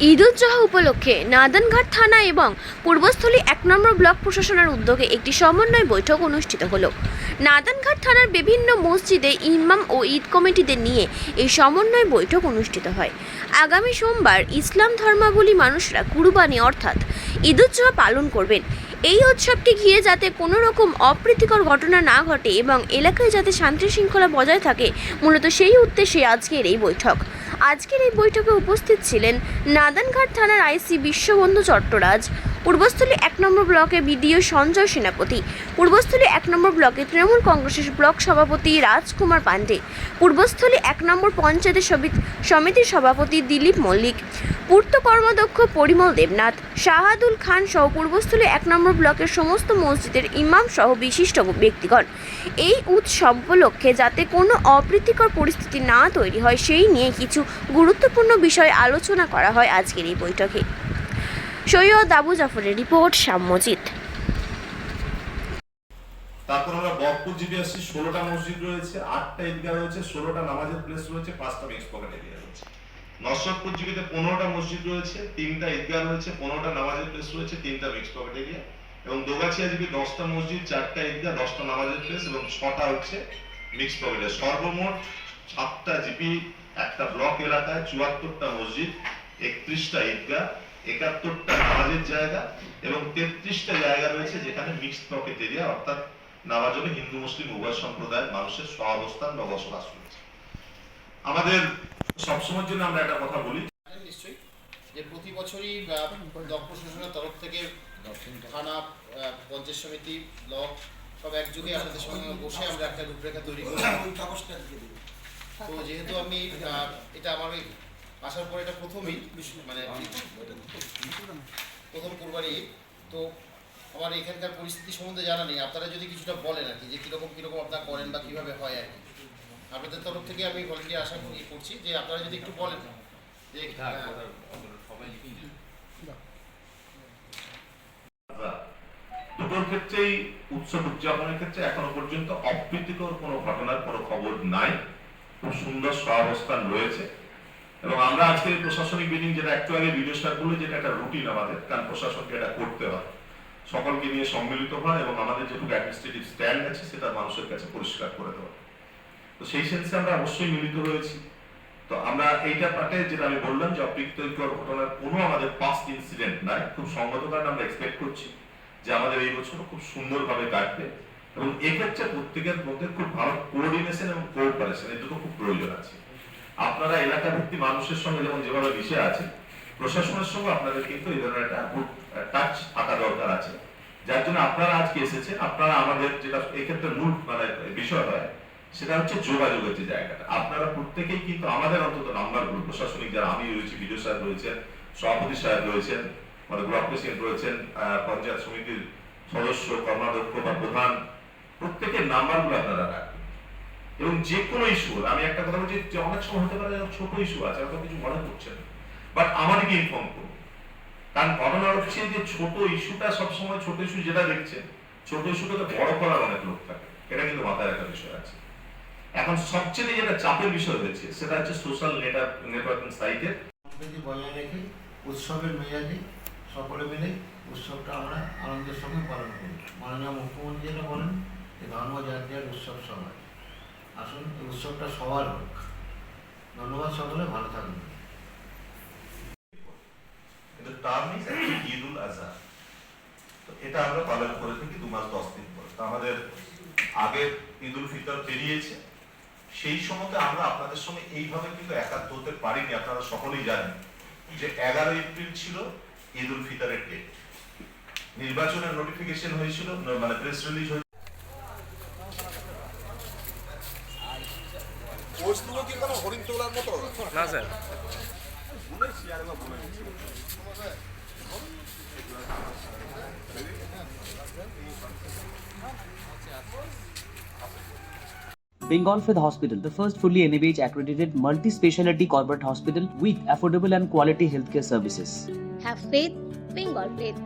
ঈদুজ্জোহা উপলক্ষে নাদনঘাট থানা এবং পূর্বস্থলী এক নম্বর ব্লক প্রশাসনের উদ্যোগে একটি সমন্বয় বৈঠক অনুষ্ঠিত হলো। নাদনঘাট থানার বিভিন্ন মসজিদে ইমাম ও ঈদ কমিটিদের নিয়ে এই সমন্বয় বৈঠক অনুষ্ঠিত হয়। আগামী সোমবার ইসলাম ধর্মাবলী মানুষরা কুরবানি অর্থাৎ ঈদুজ্জোহা পালন করবেন। এই উৎসবকে ঘিরে যাতে কোনো রকম অপ্রীতিকর ঘটনা না ঘটে এবং এলাকায় যাতে শান্তি শৃঙ্খলা বজায় থাকে, মূলত সেই উদ্দেশ্যে আজকের এই বৈঠক। আজকের এই বৈঠকে উপস্থিত ছিলেন নাদানঘাট থানার আইসি বিশ্ববন্ধু চট্টরাজ। পূর্বস্থলী এক নম্বর ব্লকে বিডিও সঞ্জয় সেনাপতি। পূর্বস্থলী এক নম্বর ব্লকে তৃণমূল কংগ্রেসের ব্লক সভাপতি রাজকুমার পাণ্ডে। পূর্বস্থলী এক নম্বর পঞ্চায়েতের সমিতি- সমিতির সভাপতি দিলীপ মল্লিক। পূর্ত কর্মাধ্যক্ষ পরিমল দেবনাথ। শাহাদুল খান সহ পূর্বস্থলী এক নম্বর ব্লকের সমস্ত মসজিদের ইমাম সহ বিশিষ্ট ব্যক্তিগণ। এই উৎসব উপলক্ষে যাতে কোনো অপ্রীতিকর পরিস্থিতি না তৈরি হয়, সেই নিয়ে কিছু গুরুত্বপূর্ণ বিষয় আলোচনা করা হয় আজকের এই বৈঠকে। সৈয়দ আবু জাফরের রিপোর্ট, সাম্যজিৎ। তারপর আমরা বকপুর জিপে আসছি, ষোলোটা মসজিদ রয়েছে, আটটা ঈদগাহ রয়েছে, ষোলোটা নামাজের প্লেস রয়েছে, পাঁচটা মিক্স পকেট এরিয়া রয়েছে। নসরতপুর জিপিতে পনেরোটা মসজিদ রয়েছে, তিনটা ঈদগাহ রয়েছে, পনেরোটা নামাজের প্লেস রয়েছে, তিনটা মিক্স পকেট এরিয়া এবং দোগাছিয়া জিপি দশটা মসজিদ, চারটা ঈদগাহ, দশটা নামাজের প্লেস এবং ছটা হচ্ছে মিক্স পকেট সর্বমোট সাতটা জিপি একটা ব্লক এলাকায়, চুয়াত্তরটা মসজিদ, একত্রিশটা ঈদগাহ। একাত্তরটা নামাজের জায়গা এবং তেত্রিশটা জায়গা রয়েছে যেখানে মিক্সড পকেট এরিয়া অর্থাৎ নামাজনে হিন্দু মুসলিম উভয় সম্প্রদায়ের মানুষের সহাবস্থান বা বসবাস রয়েছে। আমাদের সবসময়ের জন্য আমরা একটা কথা বলি। নিশ্চয়ই যে প্রতি বছরই প্রশাসনের তরফ থেকে থানা পঞ্চায়েত সমিতি ব্লক সব একযোগে আপনাদের সঙ্গে বসে আমরা একটা রূপরেখা তৈরি করি। তো যেহেতু আমি আহ, এটা আমার ওই আসার পরে এটা প্রথমই মানে প্রথম কোরবানি। তো আমার এখানকার পরিস্থিতি সম্বন্ধে জানা নেই। আপনারা যদি কিছুটা বলেন আর কি যে কীরকম কীরকম আপনারা করেন বা কীভাবে হয় আর কি। আপনাদের তরফ থেকে আমি ভলেন্টিয়ার আশা করি করছি যে আপনারা যদি একটু বলেন। যে আহ, দুটোর ক্ষেত্রেই উৎসব উদযাপনের ক্ষেত্রে এখনও পর্যন্ত অপ্রীতিকর কোনো ঘটনার কোনো খবর নাই। খুব সুন্দর সহাবস্থান রয়েছে। এবং আমরা আজকে প্রশাসনিক মিটিং যেটা একটু আগে ভিডিও স্টার বলে যেটা একটা রুটিন আমাদের, কারণ প্রশাসনকে এটা করতে হয়। সকলকে নিয়ে সম্মিলিত হয় এবং আমাদের যেটুকু অ্যাডমিনিস্ট্রেটিভ স্ট্যান্ড আছে সেটা মানুষের কাছে পরিষ্কার করে দেওয়া। তো সেই সেন্সে আমরা অবশ্যই মিলিত হয়েছি তো আমরা এইটা পার্টে যেটা আমি বললাম যে অপ্রীতিকর ঘটনার কোনো আমাদের পাস্ট ইনসিডেন্ট নাই, খুব সঙ্গত কারণে আমরা এক্সপেক্ট করছি যে আমাদের এই বছর খুব সুন্দরভাবে কাটবে এবং এক্ষেত্রে প্রত্যেকের মধ্যে খুব ভালো কোঅর্ডিনেশন এবং কোঅপারেশন এই দুটো খুব প্রয়োজন আছে। আপনারা এলাকা ভিত্তিক মানুষের সঙ্গে যেমন যেভাবে মিশে আছে প্রশাসনের সঙ্গে আপনাদের কিন্তু এই ধরনের একটা টাচ থাকা দরকার আছে। যার জন্য আপনারা আজকে এসেছেন, আপনারা আমাদের যেটা এক্ষেত্রে মূল মানে বিষয় হয়, সেটা হচ্ছে যোগাযোগের যে জায়গাটা। আপনারা প্রত্যেকেই কিন্তু আমাদের অন্তত নাম্বারগুলো, প্রশাসনিক যারা আমি রয়েছি, বিডিও সাহেব রয়েছেন, সভাপতি সাহেব রয়েছেন মানে ব্লক প্রেসিডেন্ট রয়েছেন পঞ্চায়েত সমিতির সদস্য, কর্মাধ্যক্ষ বা প্রধান, প্রত্যেকের নাম্বারগুলো আপনারা রাখবেন এবং যে কোনো ইস্যু আমি একটা কথা বলছি যে অনেক সময় হতে পারে ছোট ইস্যু আছে হয়তো কিছু মনে করছে না। বাট আমাদেরকে ইনফর্ম করুন। কারণ ঘটনা হচ্ছে যে ছোট ইস্যুটা সবসময় ছোট ইস্যু যেটা দেখছেন ছোট ইস্যুটাকে বড় করার অনেক লোক থাকে। এটা কিন্তু মাথায় রাখার বিষয় আছে। এখন সবচেয়ে যেটা চাপের বিষয় হয়েছে, সেটা হচ্ছে সোশ্যাল নেটওয়ার্কিং সাইটের সংস্কৃতি বজায় রেখে উৎসবের মেজাজে সকলে মিলে উৎসবটা আমরা আনন্দের সঙ্গে পালন করি। মাননীয় মুখ্যমন্ত্রী যেটা বলেন যে ধর্ম জাতীয় উৎসব সবার। আসুন, এই উৎসবটা সবার হোক। ধন্যবাদ সকলে, ভালো থাকবেন কিন্তু টার্ম ইজ ঈদ উল আজহা। তো এটা আমরা পালন করে থাকি দু মাস দশ দিন পর। আমাদের আগের ঈদ উল ফিতর পেরিয়েছে। সেই সময়তে আমরা আপনাদের সঙ্গে এইভাবে কিন্তু একাত্ম হতে পারিনি, আপনারা সকলেই জানেন যে এগারো এপ্রিল ছিল ঈদ উল ফিতরের ডেট নির্বাচনের নোটিফিকেশন হয়েছিল মানে প্রেস রিলিজ হয়েছিল কোর্সগুলো কি কোনো হরিণ তোলার মতো না sir Bengal Fifth Hospital, the first fully NABH accredited multi speciality corporate hospital with affordable and quality healthcare services. Have faith, Bengal faith.